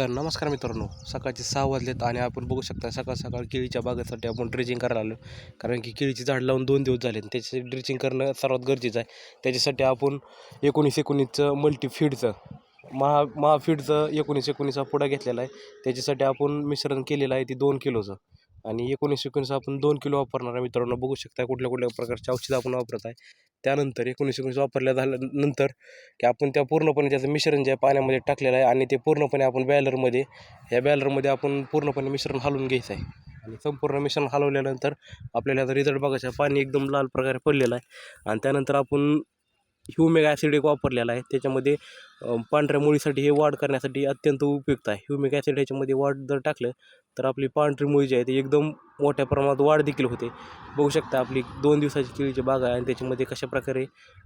तर नमस्कार मित्रांनो सकाळचे सहा वाजलेत आणि आपण बघू शकता सकाळ सकाळ केळीच्या बागेसाठी आपण ड्रेजिंग करायला आलो. कारण की केळीची झाड लावून दोन दिवस झाले आणि त्याच्यासाठी ड्रेजिंग करणं सर्वात गरजेचं आहे. त्याच्यासाठी आपण एकोणीस एकोणीसचं मल्टीफीडचं महा महाफीडचं एकोणीस एकोणीसचा पुडा घेतलेला आहे. त्याच्यासाठी आपण मिश्रण केलेलं आहे ते दोन किलोचं. आणि एकोणीस एकोणीस आपण दोन किलो वापरणार आहे मित्रांनो. बघू शकता कुठल्या कुठल्या प्रकारचे औषधं आपण वापरत आहे. त्यानंतर एकोणीस एकोणीस वापरल्या झाल्यानंतर की आपण त्या पूर्णपणे त्याचं मिश्रण जे आहे पाण्यामध्ये टाकलेलं आहे आणि ते पूर्णपणे आपण बॅलरमध्ये या बॅलरमध्ये आपण पूर्णपणे मिश्रण हलवून घ्यायचं आहे. आणि संपूर्ण मिश्रण हलवल्यानंतर आपल्याला आता रिझल्ट बघायचा पाणी एकदम लाल प्रकारे पडलेलं आहे. आणि त्यानंतर आपण ह्युमिक ॲसिड एक वापरलेला आहे. त्याच्यामध्ये पांढऱ्या मुळीसाठी हे वाढ करण्यासाठी अत्यंत उपयुक्त आहे. ह्युमिक ॲसिड ह्याच्यामध्ये वाढ जर टाकलं तर आपली पांढरी मुळी जी आहे ती एकदम मोठ्या प्रमाणात वाढ देखील होते. बघू शकता आपली दोन दिवसाची केळीची बाग आहे आणि त्याच्यामध्ये कशा प्रकारे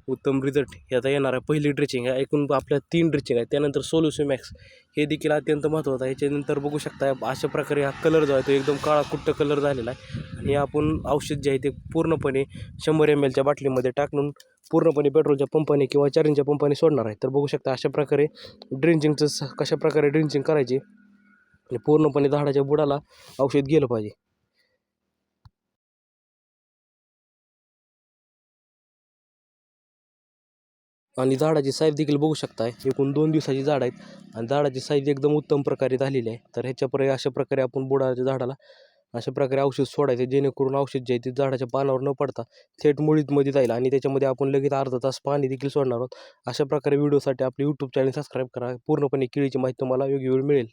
उत्तम रिझल्ट याचा येणार आहे पहिली ड्रेचिंग आहे. एकूण आपल्या तीन ड्रेचिंग आहे त्यानंतर सोलोसिमॅक्स हे देखील अत्यंत महत्त्वाचं आहे. याच्यानंतर बघू शकता अशा प्रकारे हा कलर जो आहे तो एकदम काळा कुट्ट कलर झालेला आहे. आणि आपण औषध जे आहे ते पूर्णपणे शंभर एम एलच्या बाटलीमध्ये टाकून पूर्णपणे पेट्रोलच्या पंपाने किंवा चार्जिंगच्या पंपाने सोडणार आहे. तर बघू शकता अशा प्रकारे ड्रिंचिंगचं स कशा प्रकारे ड्रिंचिंग करायची आणि पूर्णपणे झाडाच्या बुडाला औषध गेलं पाहिजे. आणि झाडाची साईज देखील बघू शकताय. एकूण दोन दिवसाची झाड आहेत. आणि झाडाची साईज एकदम उत्तम प्रकारे झालेली आहे. तर ह्याच्यापर्यंत अशा प्रकारे आपण बुडाच्या झाडाला अशा प्रकारे औषध सोडायचं. जेणेकरून औषध जे आहे ते झाडाच्या पानावर न पडता थेट मुळीतमध्ये जाईल. आणि त्याच्यामध्ये आपण लगेच अर्धा तास पाणी देखील सोडणार आहोत. अशा प्रकारे व्हिडिओसाठी आपले यूट्यूब चॅनल सबस्क्राईब करा. पूर्णपणे केळीची माहिती तुम्हाला योग्य वेळ मिळेल.